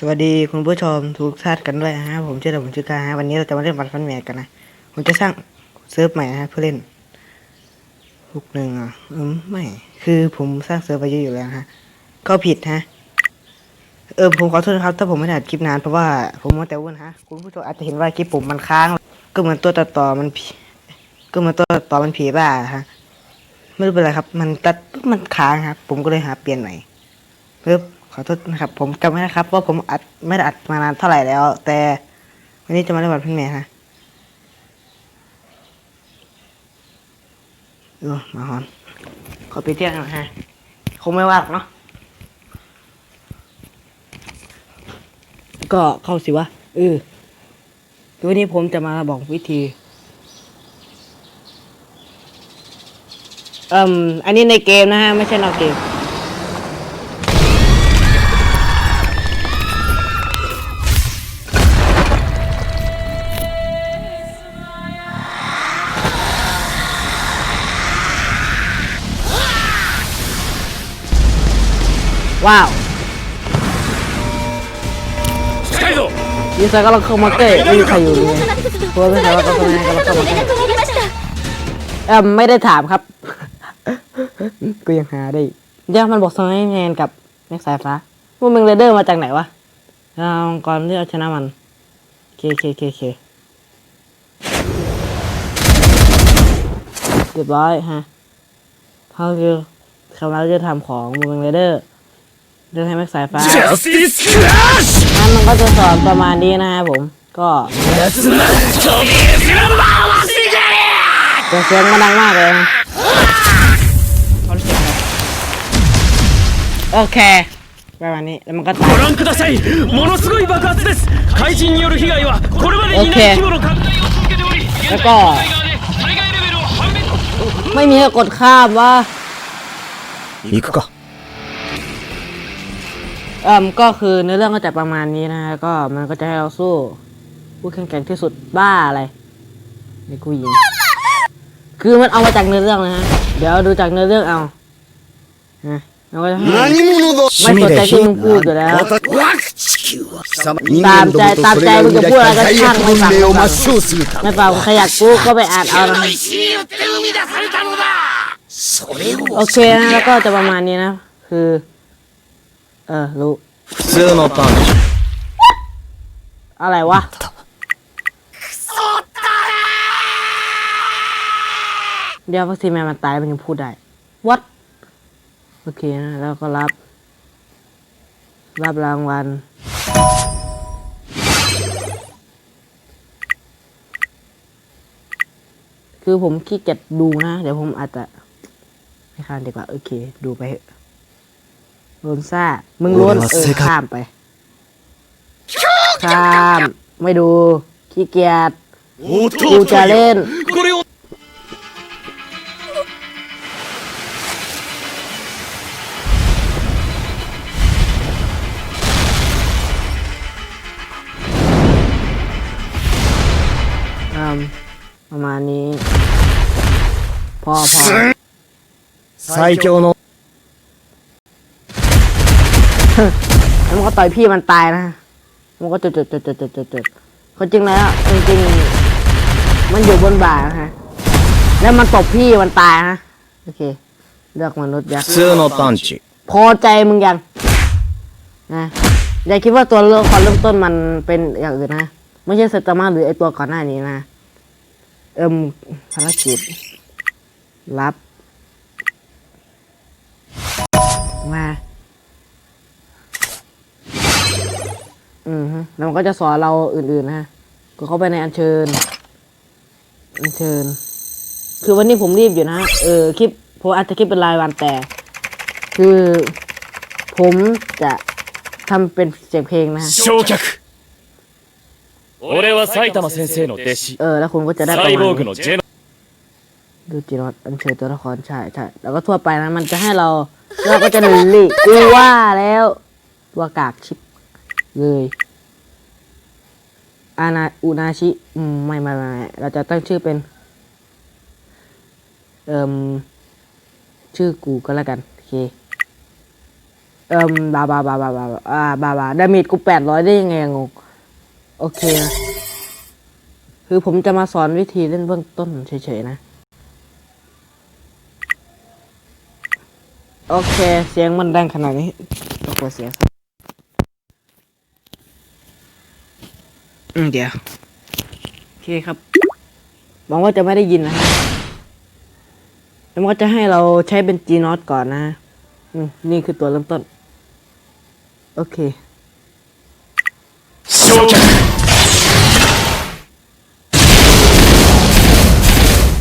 สวัสดีคุณผู้ชมทุกท่านกันด้วยนะฮะผมชื่อดผมชื่อกาฮะวันนี้เราจะมาเล่นวันฟันแมกกันนะผมจะสร้างเซิร์ฟใหม่นะฮะเพื่อเล่นลูกหนึ่งอะอืมไม่ คือผมสร้างเซิร์ฟไปเยอะอยู่แล้วนะฮะก็ผิดฮะเออผมขอโทษนะครับ ถ้าผมไม่ได้อัดคลิปนานเพราะว่าผมมัวแต่วุ่นฮะคุณผู้ชมอาจจะเห็นว่าคลิปผมมันค้าง ก็เหมือนตัวตัดต่อมันผีก็เหมือนตัวตัดต่อมันผีบ้าฮะไม่รู้เป็นไรครับ มันตัดมันค้างครับ ผมก็เลยหาเปลี่ยนใหม่ปึ๊บ อโทษนะครับ ผมจำไม่ได้ครับว่าผมอัดไม่ได้อัดมานานเท่าไหร่แล้ว แต่วันนี้จะมาเล่นวันเพิ่งแม่ฮะเออมาฮอนขอไปเที่ยวหน่อยฮะคงไม่ว่างเนาะก็เข้าสิวะเออวันนี้ผมจะมาบอกวิธีเอ่มอันนี้ในเกมนะฮะ ไม่ใช่นอกเกม ว้าวยูซาก็ลังเข้ามาเตะไม่มีใครอยู่เลยตัวไม่ใช่ว่าเขาทำงานกำลังเข้ามาใกล้เออไม่ได้ถามครับ กูยังหาได้เดี๋มันบอกสไนแมนกับแม็กสายฟ้าพวกมึงเรเดอร์มาจากไหนวะเราก่อนที่เอาชนะมันเคเคเคเคเรียบร้อยฮะเขาคือคำนั้นจะทำของมึงเรเดอร์ ดินให้แม็กสายฟ้า ジャスティスクラッシ งั้นมันก็จะสอนประมาณนี้นะครับผม ก็ ュ夏な飛び移る魔はしじゃね แต่เสียงมันดังมากเลยนะโอเคประมาณนี้แล้วมันก็ตาย ご覧くださいものすごい爆発です怪人による被害はこれまでにない規模の拡大を続けており現在แล้วก็ 海側で災害レベルを半分 ไม่มีให้กดข้ามว่า 行くか เอ่มก็คือเนื้อเรื่องก็จะประมาณนี้นะฮะก็มันก็จะให้เราสู้ผู้แข่งแกร่งที่สุดบ้าอะไรในกูยิงคือมันเอามาจากเนื้อเรื่องนะฮะเดี๋ยวดูจากเนื้อเรื่องเอาฮะแล้วก็จะไม่สนใจที่มึงพูดอยู่แล้วตามใจตามใจมึงจะพูดอะไรก็ช่างไม่ฟังไม่ฟังขยักกูก็ไปอ่านเอานะโอเคนะแล้วก็จะประมาณนี้นะคือ เออรู้ซื้อโนตอนอะไรวะเดี๋ยวพักซีแมนมันตายมันยังพูดได้ วัดโอเคนะแล้วก็รับ รับรางวัลคือผมขี้เกียจดูนะ เดี๋ยวผมอาจจะไม่คานดีกว่า โอเค ดูไปเถอะ โลนซ่า มึงล้วนเออข้ามไป ข้าม ไม่ดู ขี้เกียจกูจะเล่น これを อืมประมาณนี้ พอพอ 最強の แล้วมันก็ต่อยพี่มันตายนะมันก็จุดจุดจุดจุดจคนจริงแล้วจริงๆมันอยู่บนบ่านะฮะแล้วมันตบพี่มันตายฮะโอเคเลือกมนุษย์ยักษ์พอใจมึงยังนะอย่าคิดว่าตัวเลือกตอนเริ่มต้นมันเป็นอย่างอื่นนะไม่ใช่เซตาร์มาหรือไอตัวก่อนหน้านี้นะเอิมภารกิจรับมา อืมฮึแล้วมันก็จะสอนเราอื่นๆนะฮะก็เข้าไปในอัญเชิญ อัญเชิญ คือวันนี้ผมรีบอยู่นะ เออ คลิปผมอาจจะคลิปเป็นรายวันแต่ คือผมจะทำเป็นเสียงเพลงนะฮะ 焼却俺は埼玉先生の弟子 เออ แล้วคุณก็จะได้ประ サイボ มา ー ณ グの นี้ ジェノ ดูจีนวัดอัญเชิญตัวละครใช่ใช่แล้วก็ทั่วไปนะ มันจะให้เราเราก็จะหลีกูว่าแล้วตัวกากชิป เลยอานาอุนาชิอืมไม่ไม่ไม่ไม่เราจะตั้งชื่อเป็น เอ่มชื่อกูก็แล้วกัน โอเค เอิมบาบาบาบาบาอ่าบาบาดาเมจกูแปดร้อยได้ยังไงงงโอเคนะคือผมจะมาสอนวิธีเล่นเบื้องต้นเฉยๆนะ โอเค เสียงมันดังขนาดนี้ต้องกดเสียง อืมเดี๋ยวโอเคครับหวังว่าจะไม่ได้ยินนะฮะแล้วมันก็จะให้เราใช้เป็น G n o t ก่อนนะฮะอืมนี่คือตัวเริ่มต้น โอเค焼却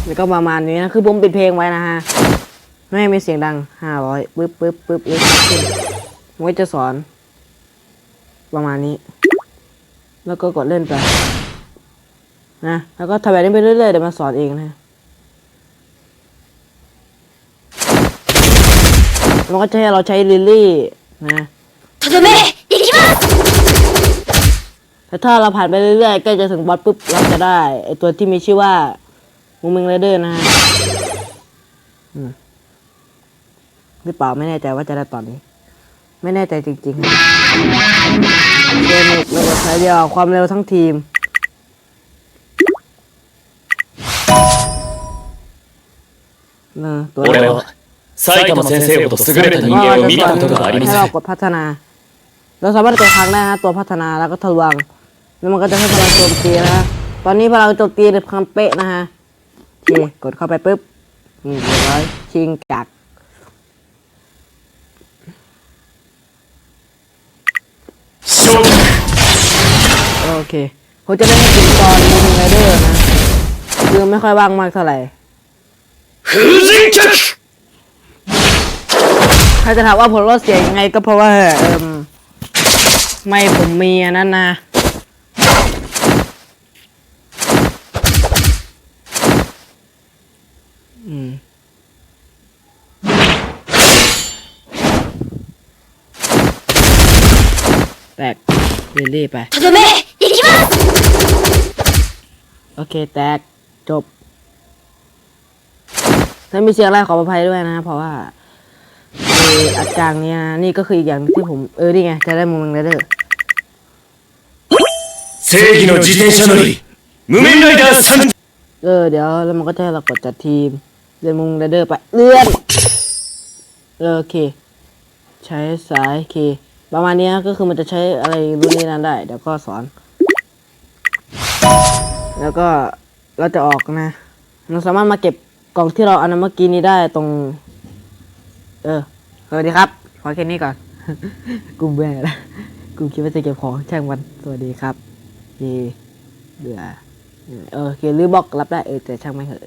แล้วก็ประมาณนี้นะ คือผมปิดเพลงไว้นะฮะ ไม่ให้มีเสียงดังห้าร้อยปึ๊บปึ๊บปึ๊บเลยขึ้นผมก็จะสอน ประมาณนี้ แล้วก็กดเล่นไปนะแล้วก็ทำแบบนี้ไปเรื่อยๆเดี๋ยวมาสอนเองนะเราก็ใช้เราใช้ลิลลี่นะแต่ถ้าเราผ่านไปเรื่อยๆใกล้จะถึงบอสปุ๊บเราจะได้ไอตัวที่มีชื่อว่ามูมิงเรเดอร์นะฮะหรือเปล่าไม่แน่ใจว่าจะได้ตอนนี้ ไม่แน่ใจจริงๆ เกมอีกระบบสายเดียวความเร็วทั้งทีม เออตัว 俺は埼玉先生ほど優れた人間を見たことがありま ให้ せ เรา ん กดพัฒนา เราสามารถกดค้างได้นะตัวพัฒนาแล้วก็ทะลวง แล้วมันก็จะให้พลังโจมตีนะฮะตอนนี้พลังโจมตีในความเป๊ะนะฮะโอเคกดเข้าไปปุ๊บนี่เรียบร้อยชิงกัก โอเคเขาจะได้ล่นถึงตอนมูนไรเดอร์นะคือไม่ค่อยว่างมากเท่าไหร่ถ้าจะถามว่าผลลัพธ์เสียยังไงก็เพราะว่าเออไม่ผมมีอันนั้นนะ แตกเรนดี้ไป とどめいきます โอเค แตก จบ ถ้ามีเสียงอะไรขออภัยด้วยนะ เพราะว่าเอออาการเนี้ยนี่ก็คืออีกอย่างที่ผม เออ นี่ไง จะได้มุมเลเดอร์ 正義の自転車乗り無面ライダー参 เออ เดี๋ยวแล้วมันก็จะให้เรากดจัดทีมเลื่อนมุมเลเดอร์ไป เลื่อน เออโอเค ใช้สายโอเค ประมาณนี้ก็คือมันจะใช้อะไรรุ่นนี้นั้นได้ เดี๋ยวก็สอน แล้วก็เราจะออกนะ เราสามารถมาเก็บกล่องที่เราเอานเมื่อกี้นี้ได้ตรง เออสวัสดีครับ ขอแค่นี้ก่อน กูเบื่อแล้วกูคิดว่าจะเก็บของช่างมันสวัสดีครับเยเบื่อเออโอเครับล็อกรับได้เออแต่ช่างไม่เถอะ